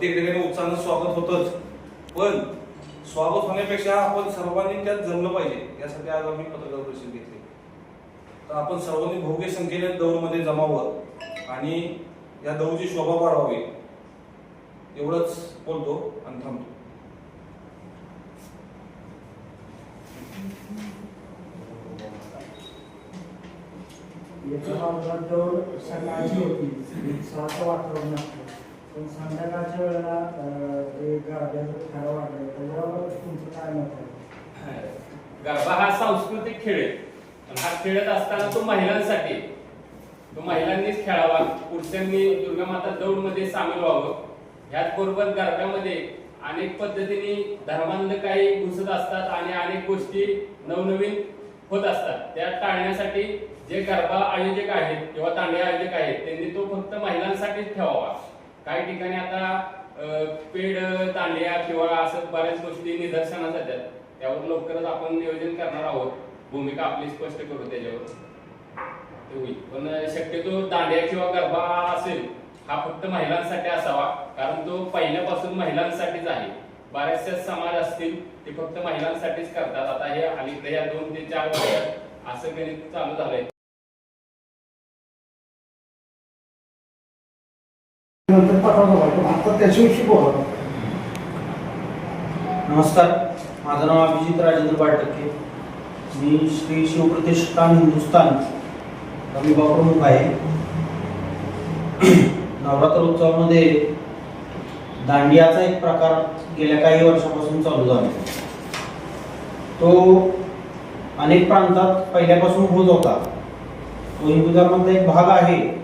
उत्साहानं स्वागत होतच. पण स्वागत होण्यापेक्षा आपण सर्वांनी त्यात जमलं पाहिजे. यासाठी आज आम्ही पत्रकार परिषद घेतली. तर आपण सर्वांनी भोग्य संख्येने दौडमध्ये जमावं आणि या दौडची शोभा वाढवावी. एवढंच बोलतो आणि थांबतो. याच्या दौड सकाळची होती. सहाचं वातावरण असतं. पण संध्याकाळच्या वेळेला त्याच्यावर तुमचं काय मत आहे? गरबा हा सांस्कृतिक खेळ आहे. आणि हा खेळत असताना तो महिलांसाठी तो महिलांनीच खेळावा. पुरुषांनी दुर्गा माता दौडमध्ये सामील व्हावं. ह्याचबरोबर गरब्यामध्ये अनेक पद्धतीने धर्मांध काही घुसत असतात आणि अनेक गोष्टी नवनवीन होत असतात. त्या टाळण्यासाठी जे गरबा आयोजक आहेत किंवा तांडे आयोजक आहेत त्यांनी तो फक्त महिलांसाठीच ठेवावा. काही ठिकाणी आता पेड तांड्या किंवा असं बऱ्याच गोष्टी निदर्शनास येतात. त्यावर लवकरच आपण नियोजन करणार आहोत. भूमिका आपली स्पष्ट करू त्याच्यावर. ते होईल. पण शक्यतो दांड्या किंवा गरबा असेल हा फक्त महिलांसाठी असावा. कारण तो पहिल्यापासून महिलांसाठीच आहे. बऱ्याचशा समाज असतील ते फक्त महिलांसाठीच करतात. आता हे अलीकडे या दोन ते चार वर्षात असं गणित चालू झालंय. नंतर पाठवतो आता त्याच्याविषयी बोला. नमस्कार. माझं नाव अभिजित राजेंद्र बाटके मी श्री शिवप्रतिष्ठान हिंदुस्थान विभाग प्रमुख आहे. नवरात्र उत्सवामध्ये दांडियाचा एक प्रकार गेल्या काही वर्षापासून चालू झाला. तो अनेक प्रांतात पहिल्यापासून होत होता. तो हिंदू धर्माचा एक भाग आहे.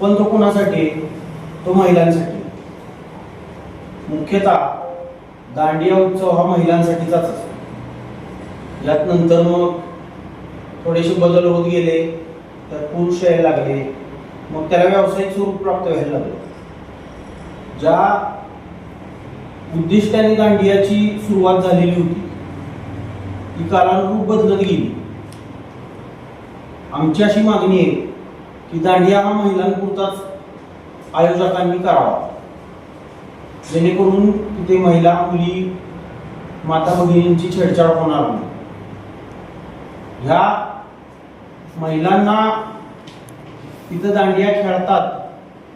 पण तो कुणासाठी? तो महिलांसाठी. मुख्यतः दांडिया उत्सव हा महिलांसाठीचाच असतो. यात नंतर मग थोडेसे बदल होत गेले तर पुरुष यायला लागले मग त्याला व्यावसायिक स्वरूप प्राप्त व्हायला लागलं. ज्या उद्दिष्टाने दांडियाची सुरुवात झालेली होती ती कालानुरूप बदलत गेली. आमची अशी मागणी आहे की दांडिया हा महिलांपुरताच आयोजकांनी करावा. जेणेकरून तिथे महिला मुली माता भगिनींची छेडछाड होणार नाही. ह्या महिलांना तिथं दांडिया खेळतात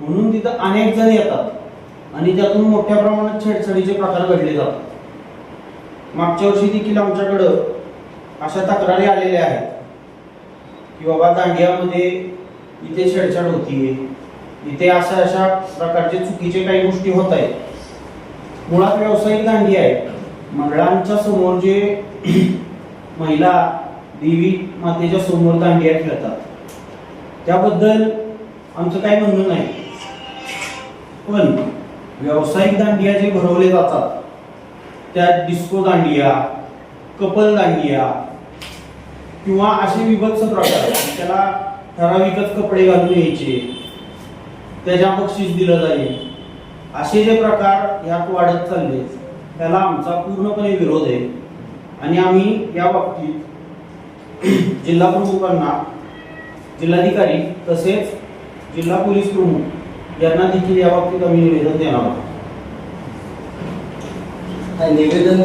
म्हणून तिथं अनेक जण येतात आणि त्यातून मोठ्या प्रमाणात छेडछाडीचे प्रकार घडले जातात. मागच्या वर्षी देखील आमच्याकडं अशा तक्रारी आलेल्या आहेत की बाबा दांडियामध्ये इथे छेडछाड होतीये. इथे अशा अशा प्रकारचे चुकीचे काही गोष्टी होत आहेत. मुळात व्यावसायिक दांडी आहे मंडळांच्या समोर जे महिला देवी मातेच्या समोर दांडिया खेळतात. त्याबद्दल आमचं काही म्हणणं नाही. पण व्यावसायिक दांडिया जे भरवले जातात त्यात डिस्को दांडिया कपल दांडिया किंवा असे विभत्स प्रकार त्याला ठराविकच कपडे घालून यायचे त्याच्या बक्षीस दिलं जाईल. असे जे प्रकार यात वाढत चालले त्याला आमचा पूर्णपणे विरोध आहे. आणि आम्ही या बाबतीत जिल्हा प्रमुखांना जिल्हाधिकारी तसेच जिल्हा पोलीस प्रमुख यांना देखील या बाबतीत आम्ही निवेदन देणार आहोत. निवेदन